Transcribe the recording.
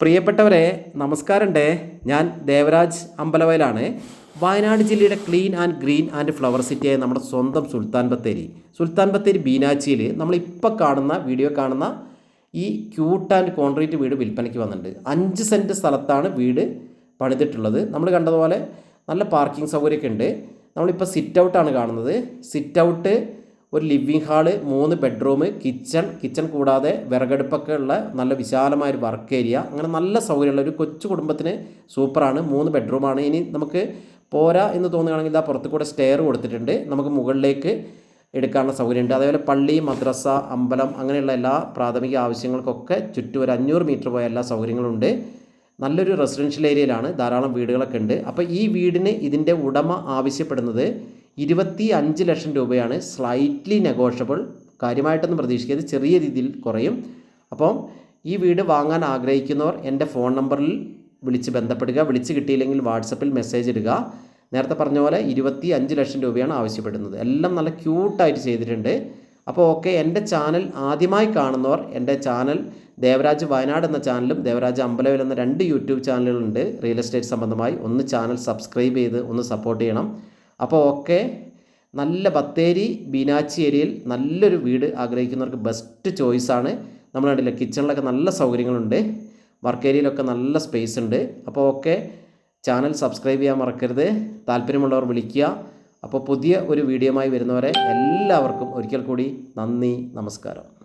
പ്രിയപ്പെട്ടവരെ നമസ്കാരമുണ്ടേ ഞാൻ ദേവരാജ് അമ്പലവയലാണ്. വയനാട് ജില്ലയുടെ clean and green and flower സിറ്റിയായ നമ്മുടെ സ്വന്തം സുൽത്താൻ ബത്തേരി. സുൽത്താൻ ബത്തേരി ബീനാച്ചിയിൽ നമ്മളിപ്പോൾ കാണുന്ന വീഡിയോ കാണുന്ന ഈ ക്യൂട്ട് ആൻഡ് കോൺക്രീറ്റ് വീട് വിൽപ്പനയ്ക്ക് വന്നിട്ടുണ്ട്. അഞ്ച് സെന്റ് സ്ഥലത്താണ് വീട് പണിതിട്ടുള്ളത്. നമ്മൾ കണ്ടതുപോലെ നല്ല പാർക്കിംഗ് സൗകര്യമൊക്കെ ഉണ്ട്. നമ്മളിപ്പോൾ സിറ്റ് ഔട്ടാണ് കാണുന്നത്. സിറ്റ് ഔട്ട് ഒരു ലിവിങ് ഹാൾ മൂന്ന് ബെഡ്റൂം കിച്ചൺ കിച്ചൺ കൂടാതെ വിറകടുപ്പൊക്കെ ഉള്ള നല്ല വിശാലമായ ഒരു വർക്ക് ഏരിയ അങ്ങനെ നല്ല സൗകര്യമുള്ള ഒരു കൊച്ചു കുടുംബത്തിന് സൂപ്പറാണ് മൂന്ന് ബെഡ്റൂമാണ് ഇനി നമുക്ക് പോരാ എന്ന് തോന്നുകയാണെങ്കിൽ ഇതാ പുറത്തു കൂടെ സ്റ്റെയർ കൊടുത്തിട്ടുണ്ട്. നമുക്ക് മുകളിലേക്ക് എടുക്കാനുള്ള സൗകര്യമുണ്ട്. അതേപോലെ പള്ളി മദ്രസ അമ്പലം അങ്ങനെയുള്ള എല്ലാ പ്രാഥമിക ആവശ്യങ്ങൾക്കൊക്കെ ചുറ്റും ഒരു അഞ്ഞൂറ് മീറ്റർ പോയ എല്ലാ സൗകര്യങ്ങളും ഉണ്ട്. നല്ലൊരു റെസിഡൻഷ്യൽ ഏരിയയിലാണ് ധാരാളം വീടുകളൊക്കെ ഉണ്ട്. അപ്പോൾ ഈ വീടിന് ഇതിന്റെ ഉടമ ആവശ്യപ്പെടുന്നത് ഇരുപത്തി അഞ്ച് ലക്ഷം രൂപയാണ് സ്ലൈറ്റ്ലി നെഗോഷ്യബിൾ കാര്യമായിട്ടൊന്നും പ്രതീക്ഷിക്കരുത് ചെറിയ രീതിയിൽ കുറയും. അപ്പം ഈ വീട് വാങ്ങാൻ ആഗ്രഹിക്കുന്നവർ എന്റെ ഫോൺ നമ്പറിൽ വിളിച്ച് ബന്ധപ്പെടുക വിളിച്ച് കിട്ടിയില്ലെങ്കിൽ വാട്സപ്പിൽ മെസ്സേജ് ഇടുക. നേരത്തെ പറഞ്ഞ പോലെ ഇരുപത്തി അഞ്ച് ലക്ഷം രൂപയാണ് ആവശ്യപ്പെടുന്നത്. എല്ലാം നല്ല ക്യൂട്ടായിട്ട് ചെയ്തിട്ടുണ്ട്. അപ്പോൾ ഓക്കെ എന്റെ ചാനൽ ആദ്യമായി കാണുന്നവർ എന്റെ ചാനൽ ദേവരാജ് വയനാട് എന്ന ചാനലും ദേവരാജ് അമ്പലവിൽ എന്ന രണ്ട് യൂട്യൂബ് ചാനലുകളുണ്ട്. റിയൽ എസ്റ്റേറ്റ് സംബന്ധമായി ഒന്ന് ചാനൽ സബ്സ്ക്രൈബ് ചെയ്ത് ഒന്ന് സപ്പോർട്ട് ചെയ്യണം. അപ്പോൾ ഓക്കെ നല്ല ബത്തേരി ബീനാച്ചി ഏരിയയിൽ നല്ലൊരു വീട് ആഗ്രഹിക്കുന്നവർക്ക് ബെസ്റ്റ് ചോയ്സാണ് നമ്മൾ കണ്ടില്ല കിച്ചണിലൊക്കെ നല്ല സൗകര്യങ്ങളുണ്ട്. വർക്ക് ഏരിയയിലൊക്കെ നല്ല സ്പേസ് ഉണ്ട്. അപ്പോൾ ഓക്കെ ചാനൽ സബ്സ്ക്രൈബ് ചെയ്യാൻ മറക്കരുത്. താല്പര്യമുള്ളവർ വിളിക്കുക. അപ്പോൾ പുതിയ ഒരു വീഡിയോയുമായി വരുന്നവരെ എല്ലാവർക്കും ഒരിക്കൽ കൂടി നന്ദി നമസ്കാരം.